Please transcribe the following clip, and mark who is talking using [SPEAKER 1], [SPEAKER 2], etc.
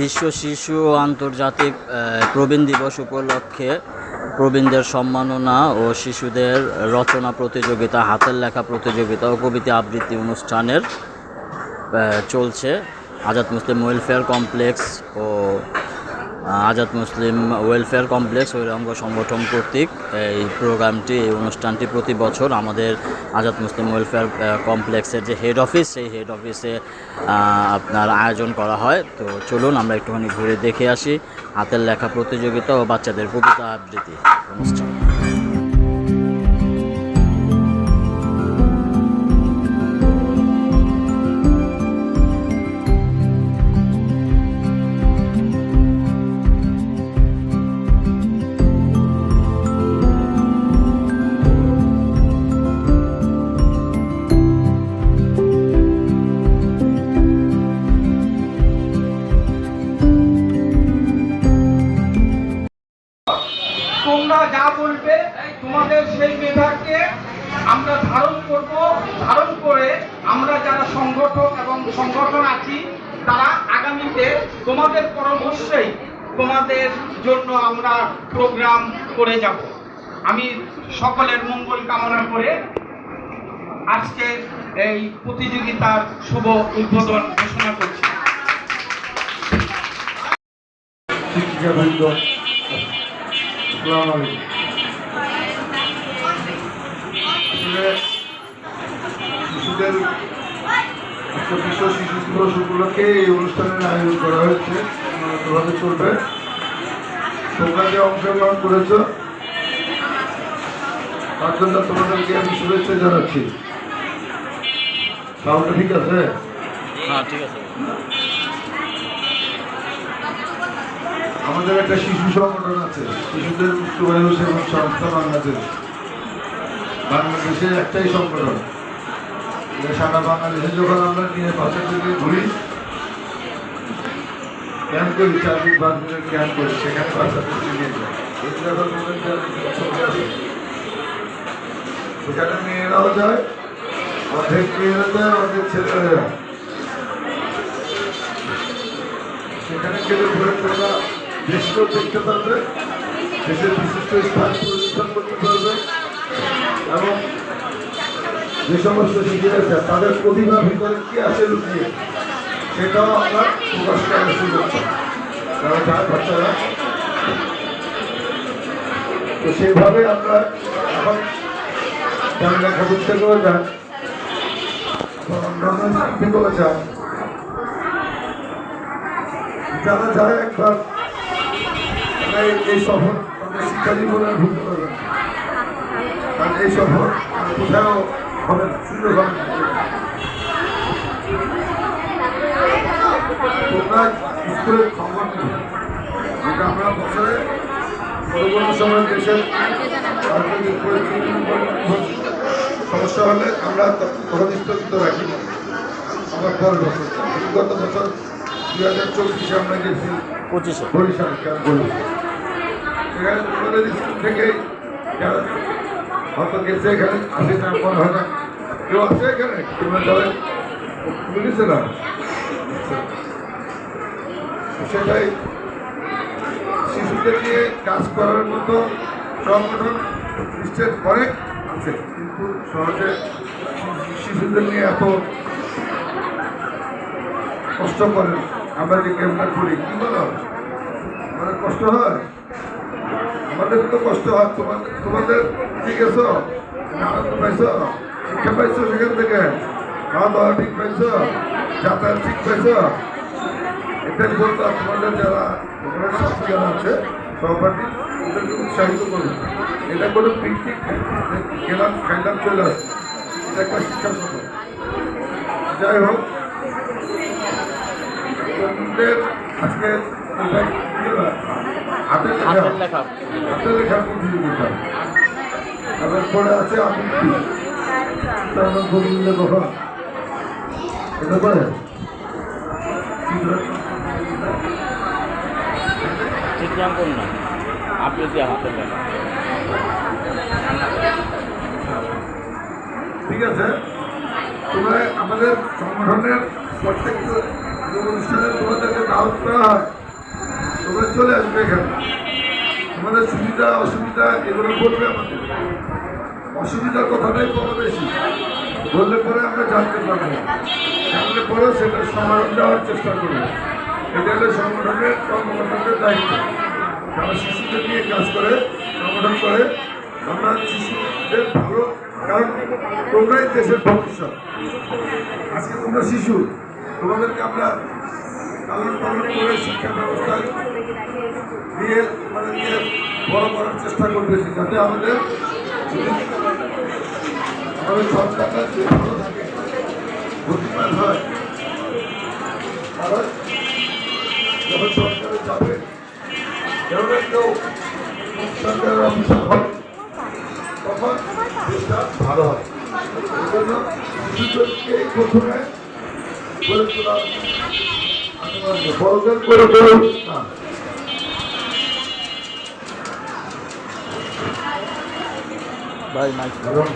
[SPEAKER 1] বিশ্ব শিশু আন্তর্জাতিক প্রবীণ দিবস উপলক্ষে প্রবীণদের সম্মাননা ও শিশুদের রচনা প্রতিযোগিতা, হাতের লেখা প্রতিযোগিতা ও কবিতা আবৃত্তি অনুষ্ঠানের চলছে। আজাদ মুসলিম ওয়েলফেয়ার কমপ্লেক্স ও আজাদ মুসলিম ওয়েলফেয়ার কমপ্লেক্স ঐরঙ্গ সংগঠন কর্তৃক এই প্রোগ্রামটি, এই অনুষ্ঠানটি প্রতি বছর আমাদের আজাদ মুসলিম ওয়েলফেয়ার কমপ্লেক্সের যে হেড অফিস সেই হেড অফিসে আপনার আয়োজন করা হয়। তো চলুন আমরা একটুখানি ঘুরে দেখে আসি। হাতের লেখা প্রতিযোগিতা ও বাচ্চাদের কবিতা আবৃত্তি অনুষ্ঠান।
[SPEAKER 2] ধারণ করে আমরা যারা সংগঠক এবং সংগঠন আছি, তারা আগামীতে তোমাদের পরামর্শেই তোমাদের জন্য আমরা প্রোগ্রাম করে যাব। আমি সকলের মঙ্গল কামনা করে আজকে এই প্রতিযোগিতার শুভ উদ্বোধন ঘোষণা করছি।
[SPEAKER 3] আসসালামু শিশুদের আজকে বিশ্ব শিশু দিবস উপলক্ষে এই অনুষ্ঠানের আয়োজন করা হয়েছে। তোমাদের চলবে তোমরা যে অংশগ্রহণ করেছ। তার জন্য তোমাদেরকে আমি শুভেচ্ছা জানাচ্ছি। সাউন্ডটা ঠিক আছে?
[SPEAKER 1] হ্যাঁ ঠিক আছে।
[SPEAKER 3] আমাদের একটা শিশু সংগঠন আছে। শিশুদের মুক্ত বায়ু সেবন সংস্থা বাংলাদেশ বাংলাদেশের একটাই সংগঠন। সারা বাংলাদেশে যখন আমরা নিয়ে পাশে থেকে ঘুরি, ক্যাম্প করি চার দিন পাঁচ দিনের ক্যাম্প করি, সেখানে বাচ্চাদেরকে নিয়ে যাই সেখানে মেয়েরাও যায়, অর্ধেক মেয়েরা যায়, অর্ধেক ছেলেরা সেখানে গেলে ঘুরে তোমরা দেশকেও দেখতে পারবে, দেশের বিশিষ্ট স্থান পরিদর্শন করতে পারবে, এবং যে সমস্ত আছে তাদের প্রতিভা ভিতরে কি আছে লুকিয়ে, সেটাও আমরা প্রকাশ করার সুযোগ। তারা যায় বাচ্চারা, তো সেইভাবে আমরা এখন যারা লেখা করতে করে যান অন্যান্য শিক্ষকরা যান যারা যায় একবার এই- সফর শিক্ষা জীবনে আর ভুলতে কারণ এই সফর কোথাও তোমরা স্কুলের খবর যেটা আমরা বছরে বড় সময় দেশের সমস্যা হলে আমরা ত- তখন রাখি না। আমরা পরের বছর। গত বছর দুই হাজার চব্বিশে আমরা গেছি
[SPEAKER 1] পঁচিশে
[SPEAKER 3] বরিশাল ক্যাম্প বরিশাল সেখানে তোমাদের স্কুল থেকে যারা হয়তো গেছে এখানে আসে না মনে হয় না কেউ আছে এখানে তোমরা বুঝেছে না? সেটাই। শিশুদের নিয়ে কাজ করার মতো সংগঠন নিশ্চয় অনেক আছে, কিন্তু সহজে শিশুদের নিয়ে এত কষ্ট করেন আমরা যে ক্যাম্পটা করি, কি বলো? আমাদের কষ্ট হয়? আমাদের তো কষ্ট হয়। তোমাদের তোমাদের, ঠিক আছো? আনন্দ পাইছো? শিক্ষা পাইছো সেখান থেকে? খাওয়া দাওয়া ঠিক পাইছো? যাতায়াত ঠিক পাইছো? এটাই বলতো তোমাদের যারা সাথে যারা আছে, সহপাঠী ওদেরকে উৎসাহিত করবে এটা কোনো পিকনিক গেলাম খাইলাম, চলে আসে। এটা একটা শিক্ষা যাই হোক আজকে? হাতের লেখা।
[SPEAKER 1] হাতের
[SPEAKER 3] তারপরে আছে তারপর গোবিন্দ এটা
[SPEAKER 1] চিত্রাঙ্কন না। হাতের লেখা।
[SPEAKER 3] ঠিক আছে। তোমরা আমাদের সংগঠনের প্রত্যেক অনুষ্ঠানে তোমাদেরকে দাওয়াত করা হয়। তোমরা চলে আসবে এখানে। তোমাদের সুবিধা, অসুবিধা, এগুলো বলবে আমাদের। অসুবিধার কথাটাই বড় বেশি। বললে পরে আমরা জানতে পারব। জানলে পরে সেটা সমাধান দেওয়ার চেষ্টা করব। এটা হলো সংগঠনের, কর্মকর্তাদের দায়িত্ব। যারা শিশুদের নিয়ে কাজ করে সংগঠন করে, আমরা শিশুদের ভালো কারণ তোমরাই দেশের ভবিষ্যৎ। আজকে তোমরা শিশু, তোমাদেরকে আমরা লালন পালন করে শিক্ষা ব্যবস্থায় দিয়ে দিয়ে বড় করার চেষ্টা করতেছি যাতে আমাদের আমাদের সন্তানটা যে ভালো থাকে বুদ্ধিমান হয় কারণ যখন সরকারে যাবে কেউ না কেউ সরকারের অফিসার হয় তখন দেশটা ভালো হয় এই জন্য প্রথমে গড়ে তোলা বড়দের করে তোলা না
[SPEAKER 1] ভাই মাইক
[SPEAKER 3] এবং